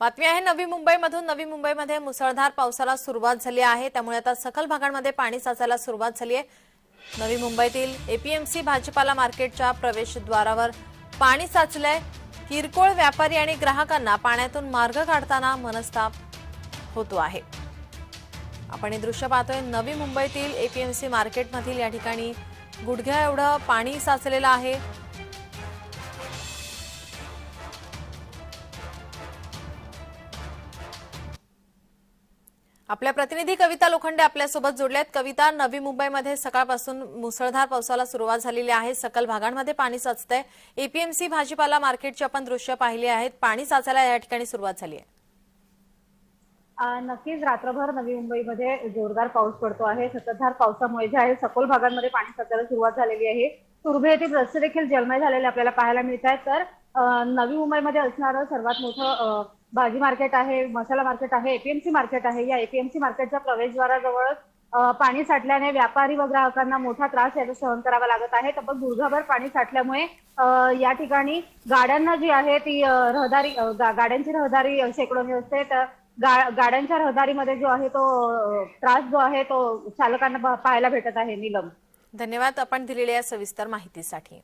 बातमी आहे नवी मुंबईमधून नवी मुंबईमध्ये मुसळधार पावसाला सुरुवात झाली आहे. त्यामुळे आता सखल भागांमध्ये पाणी साचायला सुरुवात झाली आहे. नवी मुंबईतील एपीएमसी भाजीपाला मार्केटच्या प्रवेशद्वारावर पाणी साचलंय. किरकोळ व्यापारी आणि ग्राहकांना पाण्यातून मार्ग काढताना मनस्ताप होतो आहे. आपण हे दृश्य पाहतोय नवी मुंबईतील एपीएमसी मार्केटमधील या ठिकाणी गुडघ्या एवढं पाणी साचलेलं आहे. आपल्या प्रतिनिधी कविता लोखंडे आपल्यासोबत जोडल्यात. कविता नवी मुंबईमध्ये सकाळपासून मुसळधार पावसाला सुरुवात झालेली आहे. सकल भागांमध्ये पाणी साचतंय. एपीएमसी भाजीपाला मार्केटची आपण दृश्य पाहिली आहेत. पाणी साचायला या ठिकाणी सुरुवात झाली आहे. नक्कीच रात्रभर नवी मुंबईमध्ये जोरदार पाऊस पडतो आहे. सततधार पावसामुळे जे आहे सखोल भागांमध्ये पाणी साचायला सुरुवात झालेली आहे. तुर्भे येथील रस्ते देखील जलमय झालेले आपल्याला पाहायला मिळत आहेत तर नवी मुंबईमध्ये असणारं सर्वात मोठं भाजी मार्केट आहे मसाला मार्केट आहे एपीएमसी मार्केट आहे. या एपीएमसी मार्केटच्या प्रवेशद्वाराजवळच पाणी साठल्याने व्यापारी व ग्राहकांना मोठा त्रास याचा सहन करावा लागत आहे. तब्बल दुर्घभर पाणी साठल्यामुळे या ठिकाणी गाड्यांना जी आहे ती रहदारी गाड्यांची रहदारी शेकडोनी असते. तर गाड्यांच्या रहदारीमध्ये जो आहे तो त्रास जो आहे तो चालकांना पाहायला भेटत आहे नीलम. धन्यवाद आपण दिलेल्या या सविस्तर माहितीसाठी.